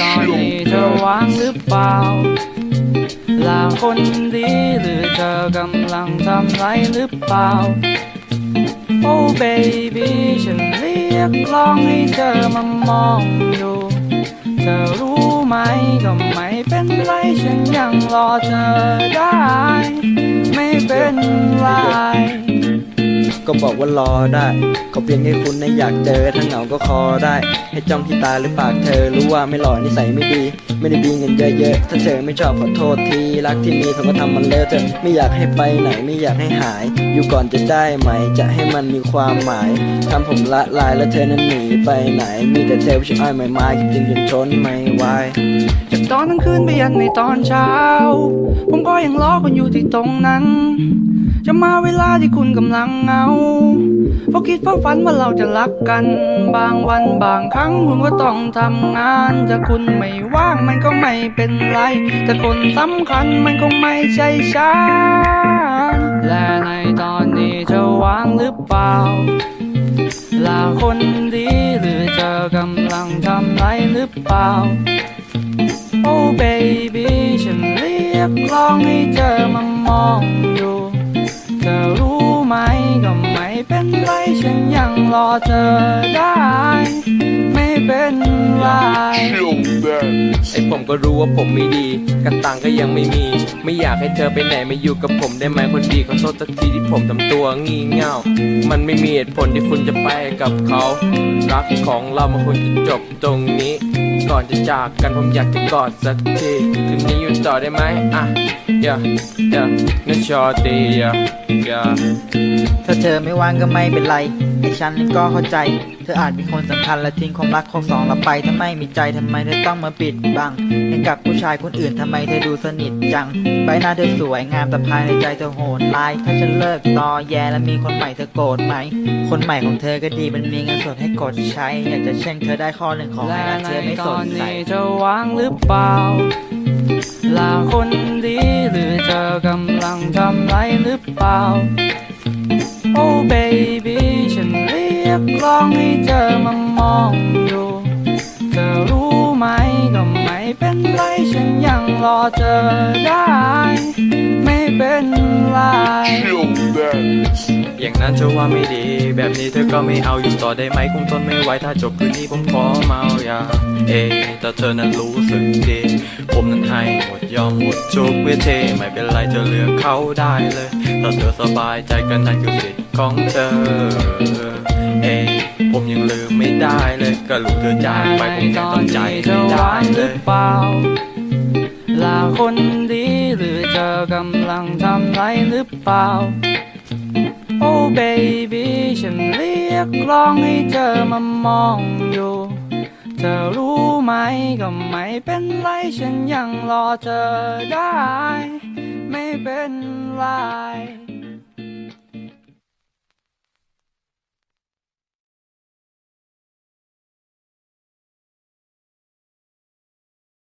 ตอนนี้เธอว่างหรือเปล่าลาคนดีหรือเธอกำลังทำไรหรือเปล่า โอ้ baby ฉันเรียกร้องให้เธอมามองอยู่เธอรู้ไหมก็ไม่เป็นไรฉันยังรอเธอได้ ก็บอกว่ารอได้เขาเพียงแค่คุณนะอยากเจอถ้าเหงาก็คอได้ ให้จ้องที่ตาหรือปากเธอรู้ว่าไม่หล่อนิสัยไม่ดี ไม่ได้มีเงินเยอะๆถ้าเธอไม่ชอบขอโทษทีรักที่มีเขาก็ทำมันเลอะเธอไม่อยากให้ไปไหนไม่อยากให้หาย อยู่ก่อนจะได้ไหมจะให้มันมีความหมายทำผมละลายแล้วเธอนั้นหนีไปไหน มีแต่เธอผู้ชายไม่มาจริงจนทนไม่ไหว ตอนกลางคืนไปยันในตอนเช้า ผมก็ยังรอคุณอยู่ที่ตรงนั้น จะมาเวลาที่คุณกำลังเหงาเพราะคิดเฝ้าฝันว่าเราจะรักกัน บางวันบางครั้งคุณก็ต้องทำงานถ้าคุณไม่ว่างมันก็ไม่เป็นไร แต่คนสำคัญมันคงไม่ใช่ฉันและในตอนนี้เธอว่างหรือเปล่าลาคนดีหรือเธอกำลังทำไรหรือเปล่า baby ฉันเรียกร้องให้เธอมามองอยู่เธอรู้ไหมก็ไม่เป็นไรฉันยังรอเธอได้ ไม่เป็นไรไอผมก็รู้ว่าผมไม่ดี กันตังก็ยังไม่มี ไม่อยากให้เธอไปไหนมาอยู่กับผมได้ไหมคนดีขอโทษสักทีที่ผมทำตัวงี่เง่า มันไม่มีเหตุผลที่คุณจะไปกับเขา รักของเรามันควรจะจบตรงนี้ ก่อนจะจากกันผมอยากจะกอดสักทีคืนนี้อยู่ต่อได้ไหมอะ yeah yeah นั่นชอตี yeah yeah ถ้าเธอไม่ว่างก็ไม่เป็นไรไอ้ฉันก็เข้าใจ เธออาจมีคนสำคัญและทิ้งความรักของสองเราไปถ้าไมมีใจทำไมเธอต้องมาปิดบังเห็นกับผู้ชายคนอื่นทำไมเธอดูสนิทจัง ใบหน้าเธอสวยงามแต่ภายในใจเธอโหดร้าย ถ้าฉันเลิกตอแยและมีคนใหม่เธอโกรธไหม คนใหม่ของเธอก็ดีมันมีเงินสดให้กดใช้ อยากจะเช่งเธอได้ข้อหนึ่งของและให้เธอไม่สนใจเธอว่างหรือเปล่าลาคนดีหรือเธอกำลังทำไรหรือเปล่า โอ้ baby ฉันเรียกร้องให้เธอมามองอยู่ เธอรู้ไหมก็ไม่เป็นไร ฉันยังรอเธอได้ ไม่เป็น อย่างนั้นเธอว่าไม่ดี แบบนี้เธอก็ไม่เอาอยู่ต่อได้ไหมคงทนไม่ไหวถ้าจบคืนนี้ผมขอเมายาเอแต่เธอนั้นรู้สึกดี ผมนั้นให้หมดยอมหมดทุกเวทีไม่เป็นไรเธอเลือกเขาได้เลยถ้าเธอสบายใจกันนั่นคือสิทธิ์ของเธอเอผมยังลืมไม่ได้เลยก็รู้เธอจากไปผมยังต้องใจเธไม่อได้หเลรือยเปล่าลาคนดีหรือเธอกำลังทำไรหรือเปล่า โอ้ baby ฉันเรียกร้องให้เธอมามองอยู่เธอรู้ไหมก็ไม่เป็นไร ฉันยังรอเธอได้ ไม่เป็นไร